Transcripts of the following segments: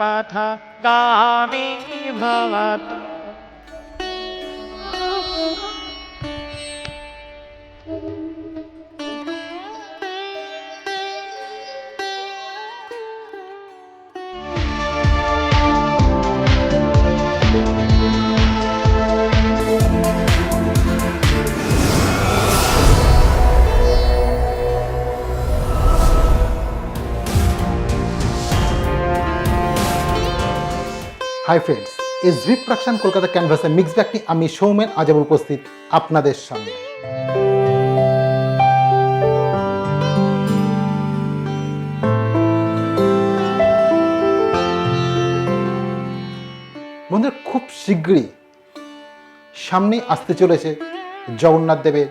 पथ गामी भवत् hi friends SV production Kolkata ক্যানভাসে মিক্স ব্যাগটি আমি সৌমেন আজ আমি উপস্থিত আপনাদের সামনে। বন্ধুরা, খুব শীঘ্রই সামনে আসতে চলেছে জগন্নাথ দেবের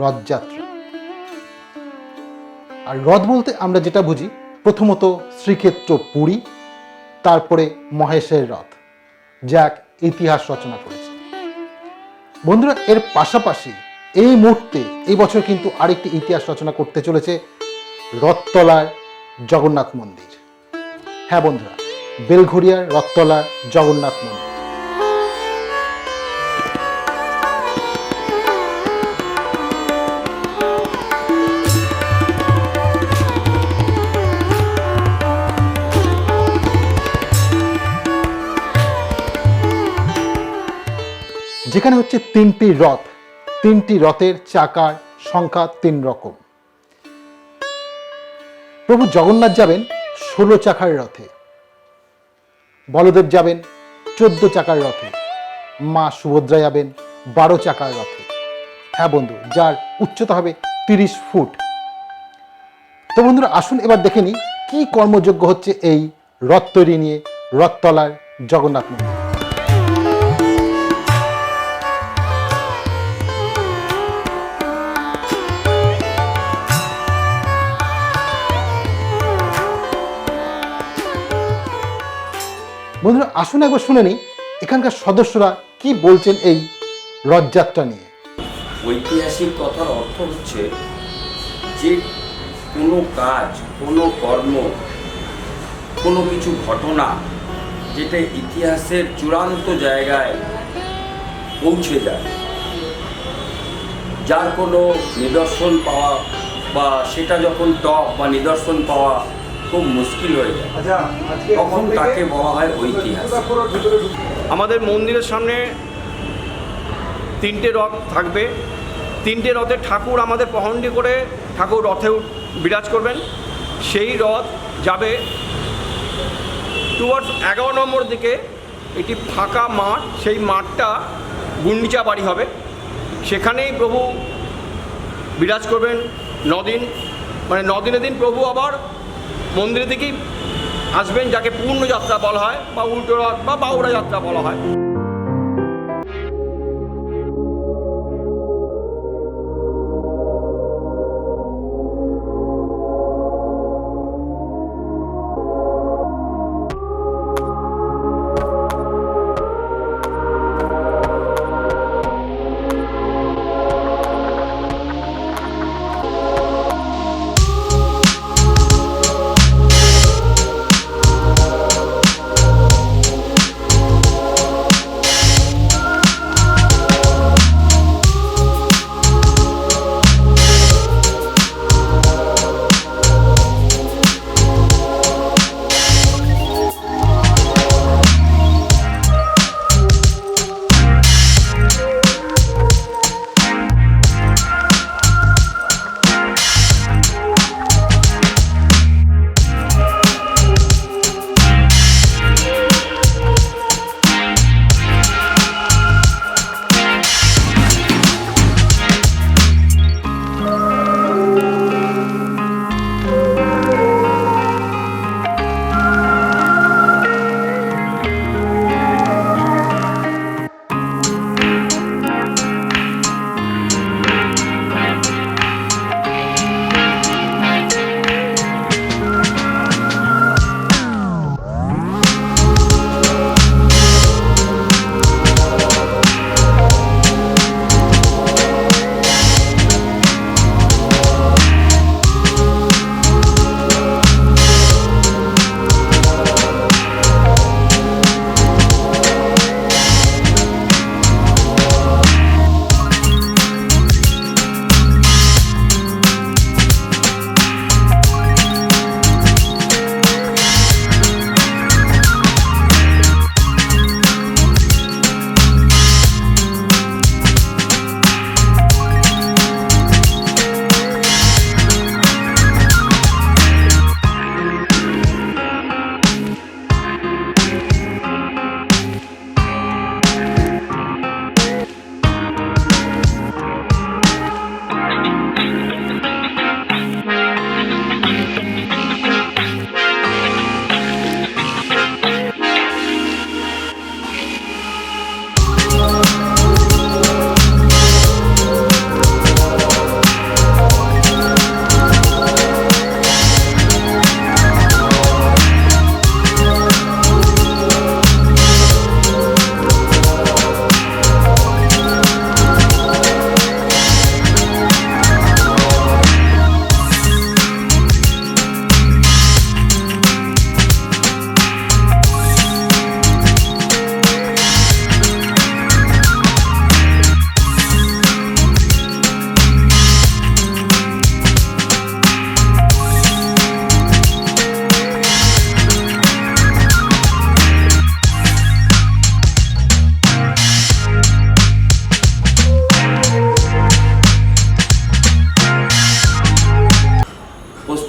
রথযাত্রা। আর রথ বলতে আমরা যেটা বুঝি, প্রথমত শ্রীক্ষেত্র পুরী, তারপরে মহেশের রথ। এক ইতিহাস রচনা করেছে। বন্ধুরা, এর পাশাপাশি এই মুহূর্তে এই বছর কিন্তু আরেকটি ইতিহাস রচনা করতে চলেছে রথতলার জগন্নাথ মন্দির। হ্যাঁ বন্ধুরা বেলঘরিয়ার রথতলার জগন্নাথ মন্দির। যেখানে হচ্ছে তিনটি রথ। তিনটি রথের চাকার সংখ্যা তিন রকম। প্রভু জগন্নাথ যাবেন ষোলো চাকার রথে। বলদেব যাবেন চোদ্দ চাকার রথে। মা সুভদ্রা যাবেন বারো চাকার রথে। হ্যাঁ বন্ধু, যার উচ্চতা হবে তিরিশ ফুট। তো বন্ধুরা, আসুন এবার দেখে নিই কি কর্মযোগ্য হচ্ছে এই রথ তৈরি নিয়ে রথতলার জগন্নাথ মন্দির। বন্ধুরা, আসুন একবার শুনে নিই, এখানকার সদস্যরা কি বলছেন এই রথযাত্রা নিয়ে? ঐতিহাসিক কথার অর্থ হচ্ছে যে কোনো কাজ, কোনো কর্ম, কোনো কিছু ঘটনা যেটা ইতিহাসের চূড়ান্ত জায়গায় পৌঁছে যায়, যার কোনো নিদর্শন পাওয়া বা সেটা যখন টপ বা নিদর্শন পাওয়া খুব মুশকিল হয়ে যায়। তখন তাকে বলা হয় ঐতিহাস আমাদের মন্দিরের সামনে তিনটে রথ থাকবে। তিনটে রথে ঠাকুর আমাদের পহণ্ডি করে ঠাকুর রথে বিরাজ করবেন। সেই রথ যাবে টুয়ার্ডস এগারো নম্বর দিকে। একটি ফাঁকা মাঠ সেই মাঠটা গুন্ডিচা বাড়ি হবে। সেখানেই প্রভু বিরাজ করবেন। নদিন মানে নদিনের দিন প্রভু আবার মন্দিরের দিকেই আসবেন, যাকে পূর্ণ যাত্রা বলা হয়, বা উল্টো রথ বা বাউরা যাত্রা বলা হয়।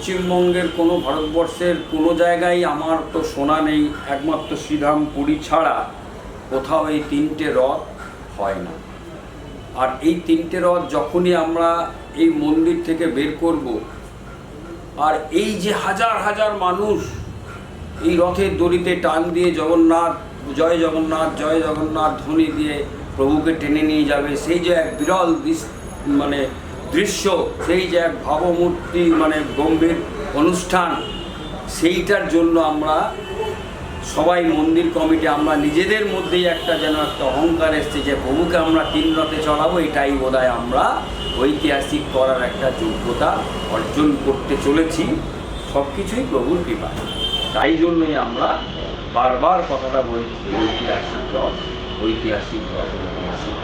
পশ্চিমবঙ্গের কোনো ভারতবর্ষের কোনো জায়গায় আমার তো শোনা নেই, একমাত্র শ্রীধাম পুরী ছাড়া কোথাও এই তিনটে রথ হয় না। আর এই তিনটে রথ যখনই আমরা এই মন্দির থেকে বের করব, আর এই যে হাজার হাজার মানুষ এই রথের দড়িতে টান দিয়ে জগন্নাথ, জয় জগন্নাথ জয় জগন্নাথ ধ্বনি দিয়ে প্রভুকে টেনে নিয়ে যাবে, সেই যে এক বিরল মানে দৃশ্য, সেই যে এক ভাবমূর্তি মানে গম্ভীর অনুষ্ঠান, সেইটার জন্য আমরা সবাই মন্দির কমিটি, আমরা নিজেদের মধ্যেই একটা যেন একটা অহংকার এসছে যে প্রভুকে আমরা তিন রথে চড়াবো, এটাই বোধহয় আমরা ঐতিহাসিক করার একটা যোগ্যতা অর্জন করতে চলেছি। সব কিছুই প্রভুর কৃপা তাই জন্যই আমরা বারবার কথাটা বলছি, ঐতিহাসিক রথ ঐতিহাসিক রথ, ঐতিহাসিক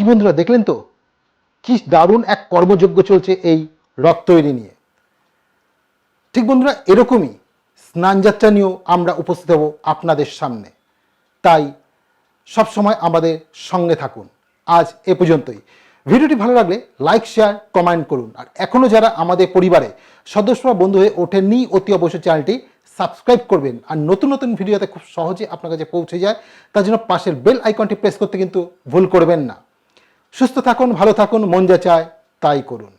কি বন্ধুরা, দেখলেন তো? কি দারুণ এক কর্মযজ্ঞ চলছে এই রথ তৈরি নিয়ে। ঠিক বন্ধুরা, এরকমই স্নানযাত্রা নিয়েও আমরা উপস্থিত হব আপনাদের সামনে। তাই সবসময় আমাদের সঙ্গে থাকুন। আজ এ পর্যন্তই। ভিডিওটি ভালো লাগলে লাইক, শেয়ার, কমেন্ট করুন। আর এখনও যারা আমাদের পরিবারে সদস্য বা বন্ধু হয়ে ওঠেননি, অতি অবশ্যই চ্যানেলটি সাবস্ক্রাইব করবেন। আর নতুন নতুন ভিডিওতে খুব সহজে আপনার কাছে পৌঁছে যায়। তার জন্য পাশের বেল আইকনটি প্রেস করতে কিন্তু ভুল করবেন না। সুস্থ থাকুন ভালো থাকুন মন যা চায় তাই করুন।